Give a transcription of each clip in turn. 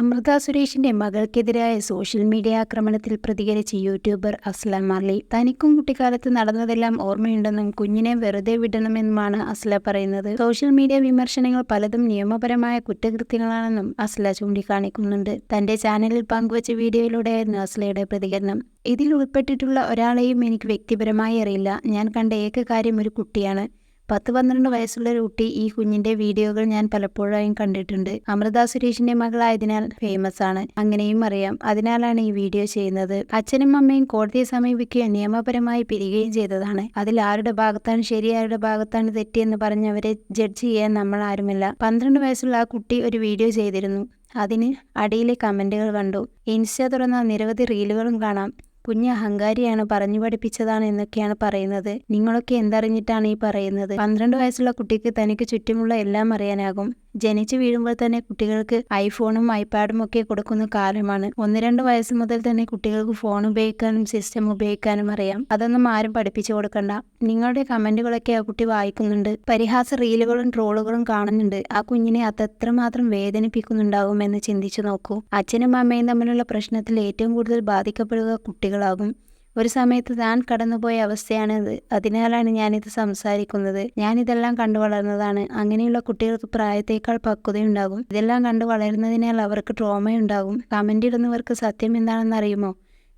അമൃത സുരേഷിന്റെ മകൾക്കെതിരായ social media ആക്രമണത്തിൽ പ്രതികരിച്ച YouTuber Aslam Marley തനിക്കും കുട്ടിക്കാലത്ത് നടന്നതെല്ലാം ഓർമ്മയുണ്ടെന്നും കുഞ്ഞിനെ വെറുതെ വിടണമെന്നുമാണ് അസ്ല പറയുന്നത്. സോഷ്യൽ മീഡിയ വിമർശനങ്ങൾ പലതും നിയമപരമായ കുറ്റകൃത്യങ്ങളാണെന്നും അസ്ല ചൂണ്ടിക്കാണിക്കുന്നുണ്ട്. തന്റെ ചാനലിൽ പങ്കുവച്ച വീഡിയോയിലൂടെയായിരുന്നു അസ്ലയുടെ പ്രതികരണം. ഇതിൽ ഉൾപ്പെട്ടിട്ടുള്ള ഒരാളെയും എനിക്ക് വ്യക്തിപരമായി അറിയില്ല. ഞാൻ കണ്ട ഏക കാര്യം ഒരു കുട്ടിയാണ്. പത്ത് പന്ത്രണ്ട് വയസ്സുള്ള ഒരു കുട്ടി ഈ കുഞ്ഞിന്റെ വീഡിയോകൾ ഞാൻ പലപ്പോഴായും കണ്ടിട്ടുണ്ട്. അമൃത സുരേഷിന്റെ മകളായതിനാൽ ഫേമസ് ആണ്. അങ്ങനെയും അറിയാം. അതിനാലാണ് ഈ വീഡിയോ ചെയ്യുന്നത്. അച്ഛനും അമ്മയും കോടതിയെ സമീപിക്കുകയും നിയമപരമായി പിരികുകയും ചെയ്തതാണ്. അതിൽ ആരുടെ ഭാഗത്താണ് ശരി ആരുടെ ഭാഗത്താണ് തെറ്റിയെന്ന് പറഞ്ഞ് അവരെ ജഡ്ജ് ചെയ്യാൻ നമ്മൾ ആരുമില്ല. പന്ത്രണ്ട് വയസ്സുള്ള ആ കുട്ടി ഒരു വീഡിയോ ചെയ്തിരുന്നു. അതിന് അടിയിലെ കമന്റുകൾ കണ്ടു. ഇൻസ്റ്റ തുറന്ന നിരവധി റീലുകളും കാണാം. കുഞ്ഞ് അഹങ്കാരിയാണ് പറഞ്ഞു പഠിപ്പിച്ചതാണ് എന്നൊക്കെയാണ് പറയുന്നത്. നിങ്ങളൊക്കെ എന്തറിഞ്ഞിട്ടാണ് ഈ പറയുന്നത്? പന്ത്രണ്ട് വയസ്സുള്ള കുട്ടിക്ക് തനിക്ക് ചുറ്റുമുള്ള എല്ലാം അറിയാനാകും. ജനിച്ചു വീഴുമ്പോൾ തന്നെ കുട്ടികൾക്ക് ഐഫോണും ഐപാഡും ഒക്കെ കൊടുക്കുന്ന കാലമാണ്. ഒന്ന് രണ്ട് വയസ്സ് മുതൽ തന്നെ കുട്ടികൾക്ക് ഫോൺ ഉപയോഗിക്കാനും സിസ്റ്റം ഉപയോഗിക്കാനും അറിയാം. അതൊന്നും ആരും പഠിപ്പിച്ചു കൊടുക്കണ്ട. നിങ്ങളുടെ കമന്റുകളൊക്കെ ആ കുട്ടി വായിക്കുന്നുണ്ട്. പരിഹാസ റീലുകളും ട്രോളുകളും കാണുന്നുണ്ട്. ആ കുഞ്ഞിനെ അത് എത്രമാത്രം വേദനിപ്പിക്കുന്നുണ്ടാകും എന്ന് ചിന്തിച്ചു നോക്കൂ. അച്ഛനും അമ്മയും തമ്മിലുള്ള പ്രശ്നത്തിൽ ഏറ്റവും കൂടുതൽ ബാധിക്കപ്പെടുക കുട്ടികളാകും. ഒരു സമയത്ത് താൻ കടന്നുപോയ അവസ്ഥയാണിത്. അതിനാലാണ് ഞാനിത് സംസാരിക്കുന്നത്. ഞാനിതെല്ലാം കണ്ടു വളർന്നതാണ്. അങ്ങനെയുള്ള കുട്ടികൾക്ക് പ്രായത്തേക്കാൾ പക്വതയുണ്ടാകും. ഇതെല്ലാം കണ്ടു വളരുന്നതിനാൽ അവർക്ക് ട്രോമയുണ്ടാകും കമന്റ് ഇടുന്നവർക്ക് സത്യം എന്താണെന്ന് അറിയുമോ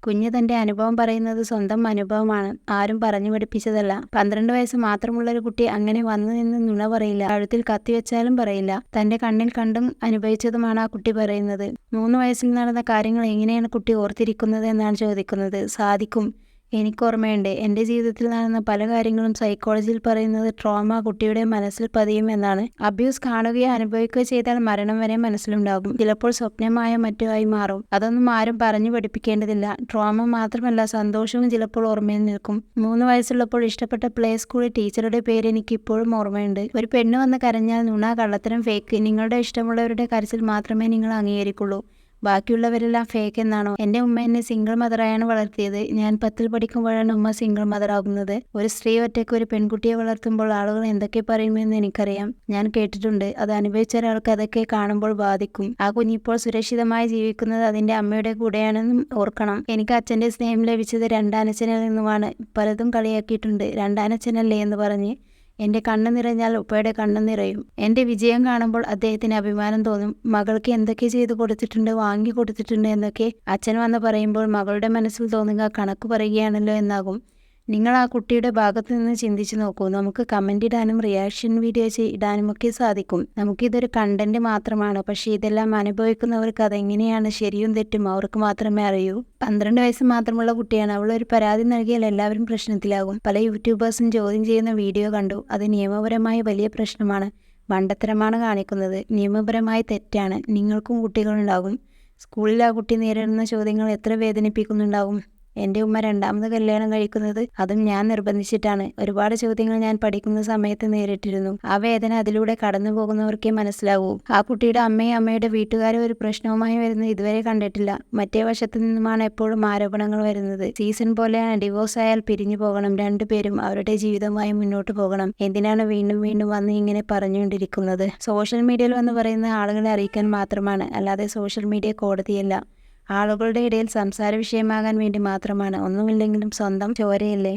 കുഞ്ഞ് തന്റെ അനുഭവം പറയുന്നത് സ്വന്തം അനുഭവമാണ്. ആരും പറഞ്ഞു പഠിപ്പിച്ചതല്ല. പന്ത്രണ്ട് വയസ്സ് മാത്രമുള്ള ഒരു കുട്ടി അങ്ങനെ വന്നു നിന്ന് നുണ പറയില്ല. കഴുത്തിൽ കത്തിവെച്ചാലും പറയില്ല. തന്റെ കണ്ണിൽ കണ്ടും അനുഭവിച്ചതുമാണ് ആ കുട്ടി പറയുന്നത്. മൂന്ന് വയസ്സിൽ നടന്ന കാര്യങ്ങൾ എങ്ങനെയാണ് കുട്ടി ഓർത്തിരിക്കുന്നത് എന്നാണ് ചോദിക്കുന്നത്. സാധിക്കും. എനിക്ക് ഓർമ്മയുണ്ട് എന്റെ ജീവിതത്തിൽ നടന്ന പല കാര്യങ്ങളും സൈക്കോളജിയിൽ പറയുന്നത് ട്രോമ കുട്ടിയുടെ മനസ്സിൽ പതിയും എന്നാണ്. അബ്യൂസ് കാണുകയോ അനുഭവിക്കുകയോ ചെയ്താൽ മരണം വരെ മനസ്സിലുണ്ടാകും. ചിലപ്പോൾ സ്വപ്നമായ മറ്റോ ആയി മാറും. അതൊന്നും ആരും പറഞ്ഞു പഠിപ്പിക്കേണ്ടതില്ല. ട്രോമ മാത്രമല്ല സന്തോഷവും ചിലപ്പോൾ ഓർമ്മയിൽ നിൽക്കും. മൂന്ന് വയസ്സുള്ളപ്പോൾ ഇഷ്ടപ്പെട്ട പ്ലേ സ്കൂളിൽ ടീച്ചറുടെ പേര് എനിക്ക് ഇപ്പോഴും ഓർമ്മയുണ്ട്. ഒരു പെണ്ണ് വന്ന് കരഞ്ഞാൽ നുണ കള്ളത്തരം ഫേക്ക് നിങ്ങളുടെ ഇഷ്ടമുള്ളവരുടെ കരച്ചിൽ മാത്രമേ നിങ്ങൾ അംഗീകരിക്കുള്ളൂ. ബാക്കിയുള്ളവരെല്ലാം ഫേക്ക് എന്നാണോ? എന്റെ ഉമ്മ എന്നെ സിംഗിൾ മദറായാണ് വളർത്തിയത്. ഞാൻ പത്തിൽ പഠിക്കുമ്പോഴാണ് ഉമ്മ സിംഗിൾ മദർ ആകുന്നത്. ഒരു സ്ത്രീ ഒറ്റയ്ക്ക് ഒരു പെൺകുട്ടിയെ വളർത്തുമ്പോൾ ആളുകൾ എന്തൊക്കെ പറയുമെന്ന് എനിക്കറിയാം. ഞാൻ കേട്ടിട്ടുണ്ട്. അത് അനുഭവിച്ച ഒരാൾക്ക് അതൊക്കെ കാണുമ്പോൾ ബാധിക്കും ആ കുഞ്ഞിപ്പോൾ സുരക്ഷിതമായി ജീവിക്കുന്നത് അതിന്റെ അമ്മയുടെ കൂടെയാണെന്നും ഓർക്കണം. എനിക്ക് അച്ഛന്റെ സ്നേഹം ലഭിച്ചത് രണ്ടാനച്ഛനിൽ നിന്നുമാണ്. പലതും കളിയാക്കിയിട്ടുണ്ട്. രണ്ടാനച്ഛനല്ലേ എന്ന് പറഞ്ഞ് എന്റെ കണ്ണ് നിറഞ്ഞാൽ ഉപ്പയുടെ കണ്ണു നിറയും. എന്റെ വിജയം കാണുമ്പോൾ അദ്ദേഹത്തിന് അഭിമാനം തോന്നും. മകൾക്ക് എന്തൊക്കെ ചെയ്തു കൊടുത്തിട്ടുണ്ട് വാങ്ങി കൊടുത്തിട്ടുണ്ട് എന്നൊക്കെ അച്ഛൻ വന്ന് പറയുമ്പോൾ മകളുടെ മനസ്സിൽ തോന്നുക കണക്ക് പറയുകയാണല്ലോ എന്നാകും. നിങ്ങൾ ആ കുട്ടിയുടെ ഭാഗത്ത് നിന്ന് ചിന്തിച്ച് നോക്കൂ. നമുക്ക് കമന്റ് ഇടാനും റിയാക്ഷൻ വീഡിയോ ഇടാനും ഒക്കെ സാധിക്കും. നമുക്കിതൊരു കണ്ടന്റ് മാത്രമാണ്. പക്ഷേ ഇതെല്ലാം അനുഭവിക്കുന്നവർക്ക് അതെങ്ങനെയാണ് ശരിയും തെറ്റും അവർക്ക് മാത്രമേ അറിയൂ. പന്ത്രണ്ട് വയസ്സ് മാത്രമുള്ള കുട്ടിയാണ്. അവൾ ഒരു പരാതി നൽകിയാൽ എല്ലാവരും പ്രശ്നത്തിലാകും. പല യൂട്യൂബേഴ്സും ചോദ്യം ചെയ്യുന്ന വീഡിയോ കണ്ടു. അത് നിയമപരമായ വലിയ പ്രശ്നമാണ്. മണ്ടത്തരമാണ് കാണിക്കുന്നത്. നിയമപരമായി തെറ്റാണ്. നിങ്ങൾക്കും കുട്ടികളുണ്ടാകും. സ്കൂളിൽ ആ കുട്ടി നേരിടുന്ന ചോദ്യങ്ങൾ എത്ര വേദനിപ്പിക്കുന്നുണ്ടാകും? എന്റെ ഉമ്മ രണ്ടാമത് കല്യാണം കഴിക്കുന്നത് അതും ഞാൻ നിർബന്ധിച്ചിട്ടാണ്. ഒരുപാട് ചോദ്യങ്ങൾ ഞാൻ പഠിക്കുന്ന സമയത്ത് നേരിട്ടിരുന്നു. ആ വേദന അതിലൂടെ കടന്നു പോകുന്നവർക്കേ മനസ്സിലാവൂ. ആ കുട്ടിയുടെ അമ്മയും അമ്മയുടെ വീട്ടുകാരും ഒരു പ്രശ്നവുമായി വരുന്നത് ഇതുവരെ കണ്ടിട്ടില്ല. മറ്റേ വശത്തു നിന്നുമാണ് എപ്പോഴും ആരോപണങ്ങൾ വരുന്നത്. സീസൺ പോലെയാണ് ഡിവോഴ്സ് ആയാൽ പിരിഞ്ഞു പോകണം. രണ്ടുപേരും അവരുടെ ജീവിതമായി മുന്നോട്ട് പോകണം. എന്തിനാണ് വീണ്ടും വീണ്ടും വന്ന് ഇങ്ങനെ പറഞ്ഞുകൊണ്ടിരിക്കുന്നത്? സോഷ്യൽ മീഡിയയിൽ വന്ന് പറയുന്ന ആളുകളെ അറിയിക്കാൻ മാത്രമാണ്. അല്ലാതെ സോഷ്യൽ മീഡിയ കോടതിയല്ല. ആളുകളുടെ ഇടയിൽ സംസാര വിഷയമാകാൻ വേണ്ടി മാത്രമാണ്. ഒന്നുമില്ലെങ്കിലും സ്വന്തം ചോരയല്ലേ?